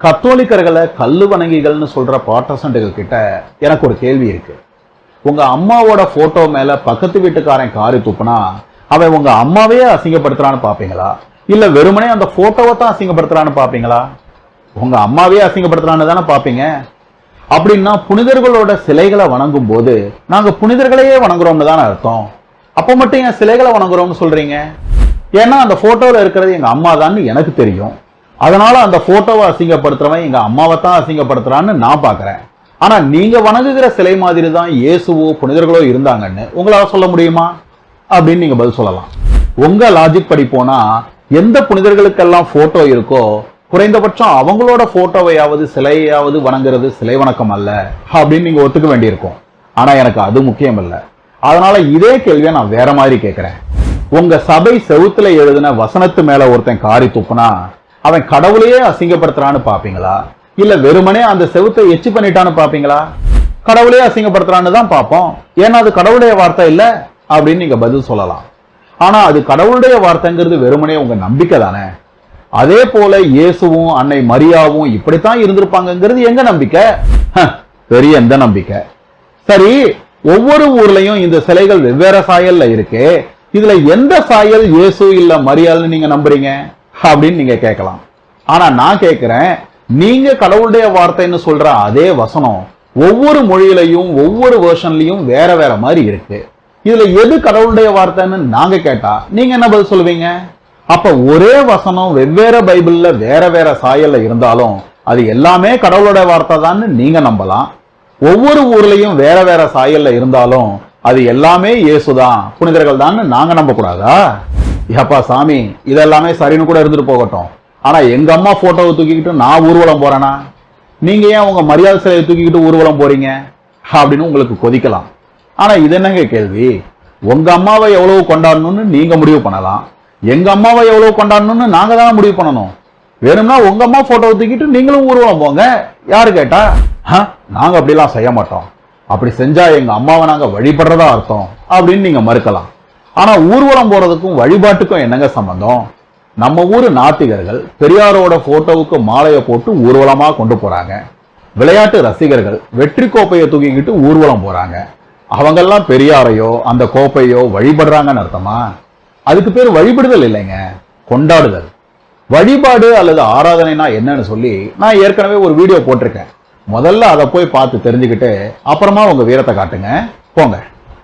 கத்தோலிக்கர்களை கல்லு வணங்கிகள்னு சொல்ற பாட்டசண்டுகள் கிட்ட எனக்கு ஒரு கேள்வி இருக்கு. உங்க அம்மாவோட போட்டோ மேல பக்கத்து வீட்டுக்காரன் காரி துப்புனா அவன் உங்க அம்மாவையே அசிங்கப்படுத்துறான்னு பாப்பீங்களா? இல்ல வெறுமனே அந்த போட்டோவை தான் அசிங்கப்படுத்துறான்னு பாப்பீங்களா? உங்க அம்மாவையே அசிங்கப்படுத்துறான்னு தானே பாப்பீங்க? அப்படின்னா புனிதர்களோட சிலைகளை வணங்கும் போது நாங்க புனிதர்களையே வணங்குறோம்னு தானே அர்த்தம். அப்ப மட்டும் ஏன் சிலைகளை வணங்குறோம்னு சொல்றீங்க? ஏன்னா அந்த போட்டோல இருக்கிறது எங்க அம்மா தான் எனக்கு தெரியும். அதனால அந்த போட்டோவை அசிங்கப்படுத்துறவன் எங்க அம்மாவை தான் அசிங்கப்படுத்துறான்னு நான் பாக்குறேன். ஆனா நீங்க வணங்குகிற சிலை மாதிரி தான் இயேசுவோ புனிதர்களோ இருந்தாங்கன்னு உங்களால சொல்ல முடியுமா? அப்படின்னு நீங்க பதில் சொல்லலாம். உங்க லாஜிக் படி போனா எந்த புனிதர்களுக்கெல்லாம் போட்டோ இருக்கோ குறைந்தபட்சம் அவங்களோட போட்டோவையாவது சிலையாவது வணங்குறது சிலை வணக்கம் அல்ல அப்படின்னு நீங்க ஒத்துக்க வேண்டியிருக்கும். ஆனா எனக்கு அது முக்கியம் இல்லை. அதனால இதே கேள்வியை நான் வேற மாதிரி கேட்கிறேன் உங்க சபை செவுத்துல எழுதின வசனத்து மேல ஒருத்தன் காரி துப்புனா அவன் கடவுளையே அசிங்கப்படுத்துறான்னு பாப்பீங்களா? இல்ல வெறுமனே அந்த செவுத்தை எச்சு பண்ணிட்டான்னு பாப்பீங்களா? கடவுளையே அசிங்கப்படுத்துறான்னு தான் பார்ப்போம் ஏன்னா அது கடவுளுடைய வார்த்தை இல்ல அப்படின்னு நீங்க பதில் சொல்லலாம். ஆனா அது கடவுளுடைய வார்த்தைங்கிறது வெறுமனே உங்க நம்பிக்கை தானே. அதே போல இயேசுவும் அன்னை மரியாவும் இப்படித்தான் இருந்திருப்பாங்கங்கிறது எங்க நம்பிக்கை? பெரிய எந்த நம்பிக்கை? சரி ஒவ்வொரு ஊர்லயும் இந்த சிலைகள் வெவ்வேறு சாயல்ல இருக்கு. இதுல எந்த சாயல் இயேசு இல்ல மரியாள்னு நீங்க நம்புறீங்க? அப்படின்னு நீங்க கேட்கலாம். ஆனா நான் கேட்கிறேன் நீங்க கடவுளுடைய வார்த்தைன்னு சொல்ற அதே வசனம் ஒவ்வொரு மொழியிலையும் ஒவ்வொரு வேர்ஷன்லையும் வேற வேற மாதிரி இருக்கு. இதுல எது கடவுளுடைய வார்த்தைன்னு நாங்க கேட்டா நீங்க என்ன பதில் சொல்லுவீங்க? அப்ப ஒரே வசனம் வெவ்வேறு பைபிள்ல வேற வேற சாயல்ல இருந்தாலும் அது எல்லாமே கடவுளோட வார்த்தை தான் நீங்க நம்பலாம். ஒவ்வொரு ஊர்லயும் வேற வேற சாயல்ல இருந்தாலும் அது எல்லாமே இயேசுதான் புனிதர்கள் தான் நாங்க நம்ப கூடாதா ஏப்பா சாமி இதெல்லாமே சரின்னு கூட இருந்துட்டு போகட்டும். ஆனா எங்க அம்மா போட்டோவை தூக்கிக்கிட்டு நான் ஊர்வலம் போறேனா? நீங்க ஏன் உங்க மரியாதை சிலையை தூக்கிக்கிட்டு ஊர்வலம் போறீங்க? அப்படின்னு உங்களுக்கு கொதிக்கலாம். ஆனா இது என்னங்க கேள்வி? உங்க அம்மாவை எவ்வளவு கொண்டாடணும்னு நீங்க முடிவு பண்ணலாம். எங்க அம்மாவை எவ்வளவு கொண்டாடணும்னு நாங்க தானே முடிவு பண்ணணும். வேணும்னா உங்க அம்மா போட்டோவை தூக்கிட்டு நீங்களும் ஊர்வலம் போங்க. யாரு கேட்டா? "ஹ, நாங்க அப்படிலாம் செய்ய மாட்டோம். அப்படி செஞ்சா எங்க அம்மாவை நாங்க வழிபடுறதா அர்த்தம். அப்படின்னு நீங்க மறுக்கலாம். ஆனா ஊர்வலம் போறதுக்கும் வழிபாட்டுக்கும் என்னங்க சம்பந்தம்? நம்ம ஊரு நாத்திகர்கள் பெரியாரோட போட்டோவுக்கு மாலையை போட்டு ஊர்வலமா கொண்டு போறாங்க. விளையாட்டு ரசிகர்கள் வெற்றி கோப்பையை தூக்கிக்கிட்டு ஊர்வலம் போறாங்க. அவங்கெல்லாம் பெரியாரையோ அந்த கோப்பையோ வழிபடுறாங்கன்னு அர்த்தமா? அதுக்கு பேர் வழிபடுதல் இல்லைங்க கொண்டாடுதல். வழிபாடு அல்லது ஆராதனைனா என்னன்னு சொல்லி நான் ஏற்கனவே ஒரு வீடியோ போட்டிருக்கேன். முதல்ல அதை போய் பார்த்து தெரிஞ்சுக்கிட்டு அப்புறமா உங்க வீரத்தை காட்டுங்க. போங்க.